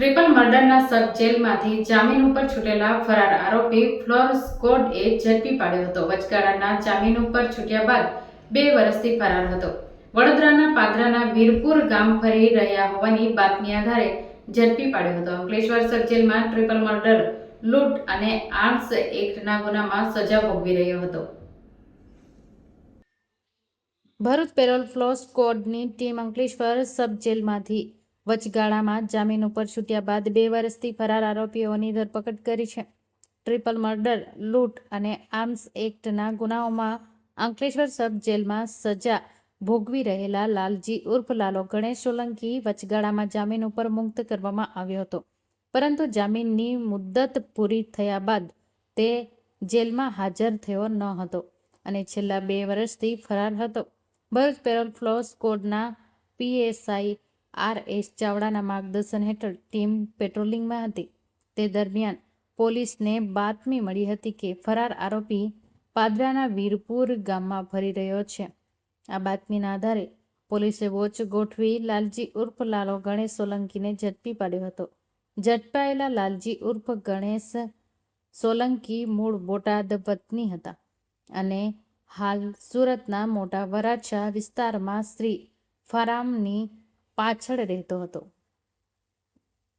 Triple મર્ડરના સબ જેલમાંથી જામીન ઉપર છૂટેલા ફરાર આરોપી ફ્લોર સ્કોડએ ઝડપી પાડ્યો હતો. વચગાળાના જામીન ઉપર છૂટ્યા બાદ બે વર્ષથી ફરાર હતો. વડોદરાના પાદરાના વીરપુર ગામ ફરી રહ્યા હોવાની બાતમી આધારે ઝડપી પાડ્યો હતો. અંકલેશ્વર સબ જેલમાં ટ્રિપલ મર્ડર, લૂંટ અને આર્મ્સ એક્ટના ગુનામાં સજા ભોગવી રહ્યો હતો. ભરૂચ પેરોલ ફ્લો સ્કોડની ટીમ અંકલેશ્વર સબ જેલમાંથી વચગાળામાં જામીન ઉપર છૂટ્યા બાદ બે વર્ષથી ફરાર આરોપીઓની ધરપકડ કરી છે. ટ્રિપલ મર્ડર, લૂંટ અને આર્મ્સ એક્ટના ગુનાઓમાં અંકલેશ્વર સબ જેલમાં સજા ભોગવી રહેલા લાલજી ઉર્ફ લાલો ગણેશ સોલંકી વચગાળામાં જામીન ઉપર મુક્ત કરવામાં આવ્યો હતો. પરંતુ જામીનની મુદ્દત પૂરી થયા બાદ તે જેલમાં હાજર થયો ન હતો અને છેલ્લા બે વર્ષથી ફરાર હતો. ભરૂચ પેરોલ ફ્લોસ કોડના પીએસઆઈ આર એસ ચાવડાના માર્ગદર્શન હેઠળ ટીમ પેટ્રોલિંગમાં હતી. તે દરમિયાન પોલીસને બાતમી મળી હતી કે ફરાર આરોપી પાદરાના વીરપુર ગામમાં ફરી રહ્યો છે. આ બાતમીના આધારે પોલીસે વોચ ગોઠવી લાલજી ઉર્ફ લાલો ગણેશ સોલંકીને ઝડપી પાડ્યો હતો. ઝડપાયેલા લાલજી ઉર્ફ ગણેશ સોલંકી મૂળ બોટાદ વતની હતા અને હાલ સુરતના મોટા વરાછા વિસ્તારમાં શ્રી ફારામની પાછળ રહેતો હતો.